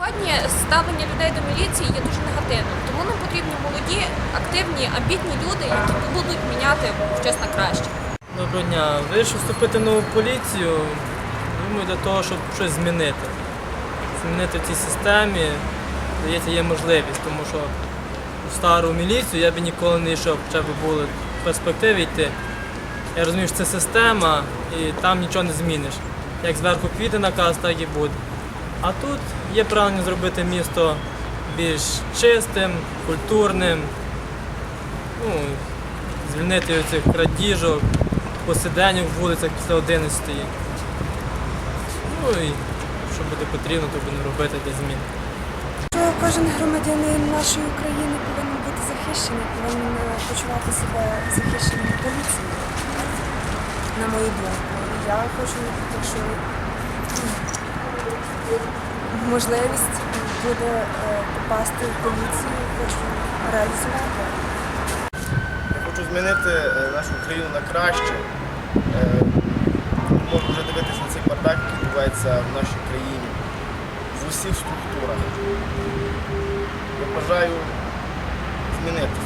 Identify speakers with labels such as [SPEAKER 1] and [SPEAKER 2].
[SPEAKER 1] Сьогодні ставлення людей до міліції є дуже негативним, тому нам потрібні молоді, активні, амбітні люди, які будуть міняти щось на краще.
[SPEAKER 2] Доброго дня. Вирішив вступити в нову поліцію. Думаю, для того, щоб щось змінити. Змінити в цій системі, здається, є можливість, тому що у стару міліцію я б ніколи не йшов, хоча б були перспективи йти. Я розумію, що це система і там нічого не зміниш. Як зверху піде наказ, так і буде. А тут є прагнення зробити місто більш чистим, культурним, ну, звільнити цих крадіжок, посиденьок в вулицях після 11. Ну і що буде потрібно, то будемо робити для змін.
[SPEAKER 3] Що кожен громадянин нашої України повинен бути захищений, повинен е, почувати себе захищеним від поліції. На мою думку. Я хочу, м, можливість буде е, попасти в поліцію, хочу реалізувати.
[SPEAKER 4] Хочу змінити е, нашу країну на краще. Е, Можна вже дивитися на цей бардак, який відбувається в нашій країні, в усіх структурах. Я бажаю змінити.